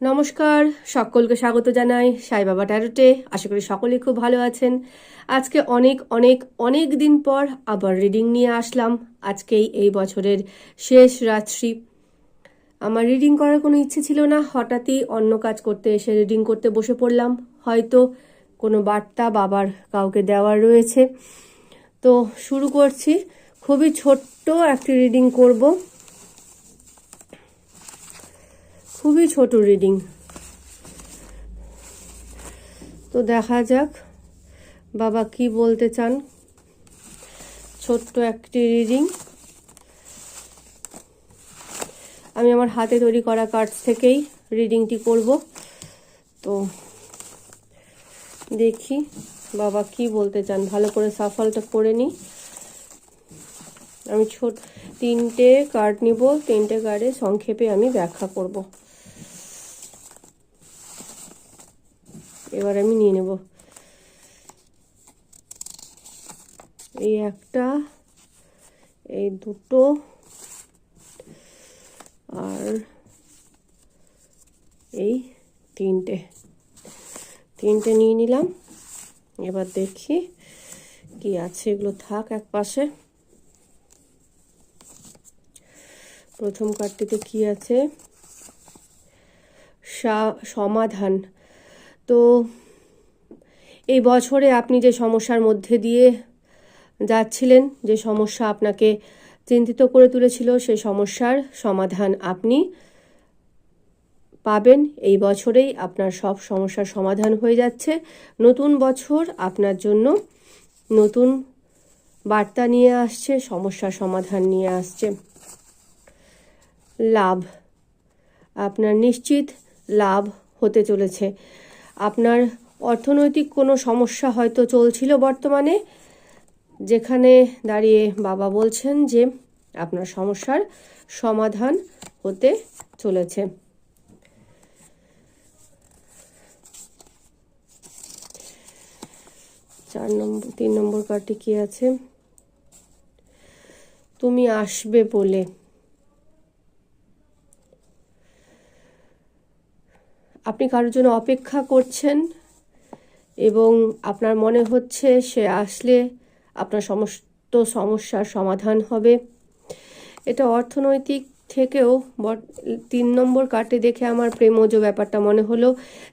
নমস্কার, সকলকে স্বাগত জানাই সাই বাবা ট্যারোটে। আশা করি সকলেই খুব ভালো আছেন। আজকে অনেক অনেক অনেক দিন পর আবার রিডিং নিয়ে আসলাম। আজকেই এই বছরের শেষ রাত্রি। আমার রিডিং করার কোনো ইচ্ছে ছিল না। হঠাৎই অন্য কাজ করতে এসে রিডিং করতে বসে পড়লাম। হয়তো কোনো বার্তা বাবার কাউকে দেওয়ার রয়েছে। তো শুরু করছি। খুবই ছোট্ট একটি রিডিং করব। খুবই ছোট রিডিং তো দেখা যাক, বাবা কি বলতে চান। ছোট্ট একটি রিডিং আমি আমার হাতে তৈরি করা কার্ডস থেকেই রিডিংটি করব। তো দেখি বাবা কি বলতে চান। ভালো করে সাফলটা করে নিই আমি ছোট তিনটে কার্ড নিব। তিনটে কার্ডে সংক্ষেপে আমি ব্যাখ্যা করব। এবার আমি নিয়ে নেব। এই একটা, এই দুটো, আর এই তিনটে। তিনটে নিয়ে নিলাম। এবার দেখি কি আছে, এগুলো থাক এক পাশে। প্রথম কার্ডটিতে কি আছে? সমাধান। তো এই বছরে আপনি যে সমস্যার মধ্যে দিয়ে যাচ্ছিলেন, যে সমস্যা আপনাকে চিন্তিত করে তুলেছিল, সেই সমস্যার সমাধান আপনি পাবেন। এই বছরেই আপনার সব সমস্যার সমাধান হয়ে যাচ্ছে। নতুন বছর আপনার জন্য নতুন বার্তা নিয়ে আসছে, সমস্যার সমাধান নিয়ে আসছে। লাভ, আপনার নিশ্চিত লাভ হতে চলেছে। আপনার অর্থনৈতিক কোনো সমস্যা হয়তো চলছিল বর্তমানে, যেখানে দাঁড়িয়ে বাবা বলছেন যে আপনার সমস্যার সমাধান হতে চলেছে। চার নম্বর, তিন নম্বর কার্ডটি কি আছে? তুমি আসবে বলে। আপনি কারোর জন্য অপেক্ষা করছেন এবং আপনার মনে হচ্ছে সে আসলে আপনার সমস্ত সমস্যার সমাধান হবে। এটা অর্থনৈতিক থেকেও তিন নম্বর কার্ডে দেখে আমার প্রেমজ ব্যাপারটা মনে হলো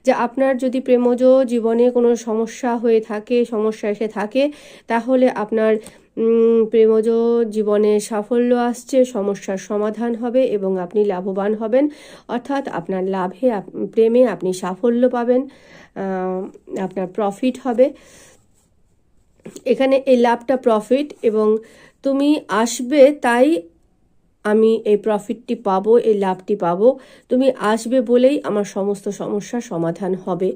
যে আপনার যদি প্রেমজ জীবনে কোনো সমস্যা হয়ে থাকে, সমস্যা এসে থাকে, তাহলে আপনার প্রেমজ জীবনে সাফল্য আসছে, সমস্যার সমাধান হবে এবং আপনি লাভবান হবেন। অর্থাৎ আপনার লাভে প্রেমে আপনি সাফল্য পাবেন আপনার প্রফিট হবে। এখানে এই লাভটা প্রফিট এবং তুমি আসবে তাই আমি এই প্রফিটটি পাবো, এই লাভটি পাবো। তুমি আসবে বলেই আমার সমস্ত সমস্যার সমাধান হবে।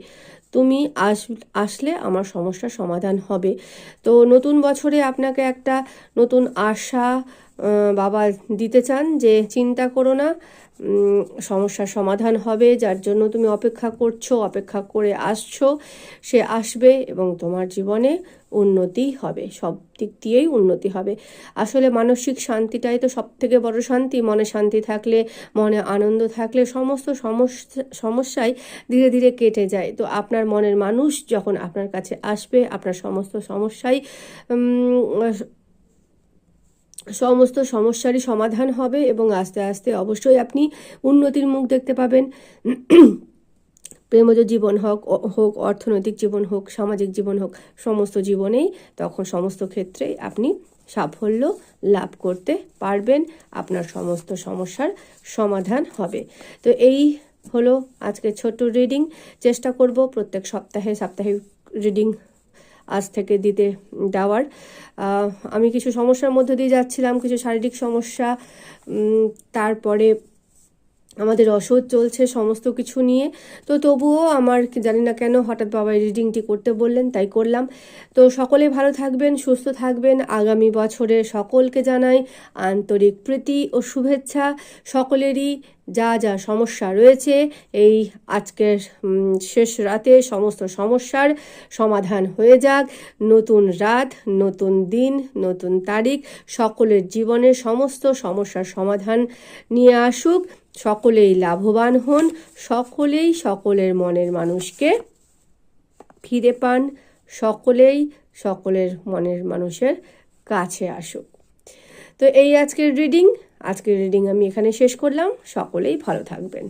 তুমি আস আসলে আমার সমস্যার সমাধান হবে। তো নতুন বছরে আপনাকে একটা নতুন আশা বাবা দিতে চান যে চিন্তা করো না সমস্যার সমাধান হবে, যার জন্য তুমি অপেক্ষা করছ, অপেক্ষা করে আসছো, সে আসবে এবং তোমার জীবনে উন্নতি হবে, সব দিক দিয়েই উন্নতি হবে। আসলে মানসিক শান্তিটাই তো সব থেকে বড় শান্তি, মনে শান্তি থাকলে, মনে আনন্দ থাকলে সমস্ত সমস্যা, সমস্যাই ধীরে ধীরে কেটে যায়। তো আপনার মনের মানুষ যখন আপনার কাছে আসবে, আপনার সমস্ত সমস্যাই সমস্ত সমস্যারই সমাধান হবে এবং আস্তে আস্তে অবশ্যই আপনি উন্নতির মুখ দেখতে পাবেন। প্রেমজ জীবন হোক হোক, অর্থনৈতিক জীবন হোক, সামাজিক জীবন হোক, সমস্ত জীবনেই তখন সমস্ত ক্ষেত্রেই আপনি সাফল্য লাভ করতে পারবেন। আপনার সমস্ত সমস্যার সমাধান হবে। তো এই হলো আজকে ছোট্ট রিডিং চেষ্টা করব প্রত্যেক সপ্তাহে সাপ্তাহিক রিডিং আজ থেকে দিতে দেওয়ার। আমি কিছু সমস্যার মধ্যে দিয়ে যাচ্ছিলাম, কিছু শারীরিক সমস্যা তারপরে আমাদের অসহ্য চলছে সমস্ত কিছু নিয়ে। তো তবুও আমার জানি না কেন হঠাৎ বাবা রিডিংটি করতে বললেন, তাই করলাম। তো সকলে ভালো থাকবেন, সুস্থ থাকবেন। আগামী বছরে সকলকে জানাই আন্তরিক প্রীতি ও শুভেচ্ছা। সকলেরই যা যা সমস্যা রয়েছে, এই আজকের শেষ রাতে সমস্ত সমস্যার সমাধান হয়ে যাক। নতুন রাত, নতুন দিন, নতুন তারিখ, সকলের জীবনে সমস্ত সমস্যার সমাধান নিয়ে আসুক। সকলেই লাভবান হন, সকলেই সকলের মনের মানুষকে ফিরে পান, সকলেই সকলের মনের মানুষের কাছে আসুক। তো এই আজকের রিডিং আজকের রিডিং আমি এখানে শেষ করলাম। সকলেই ভালো থাকবেন।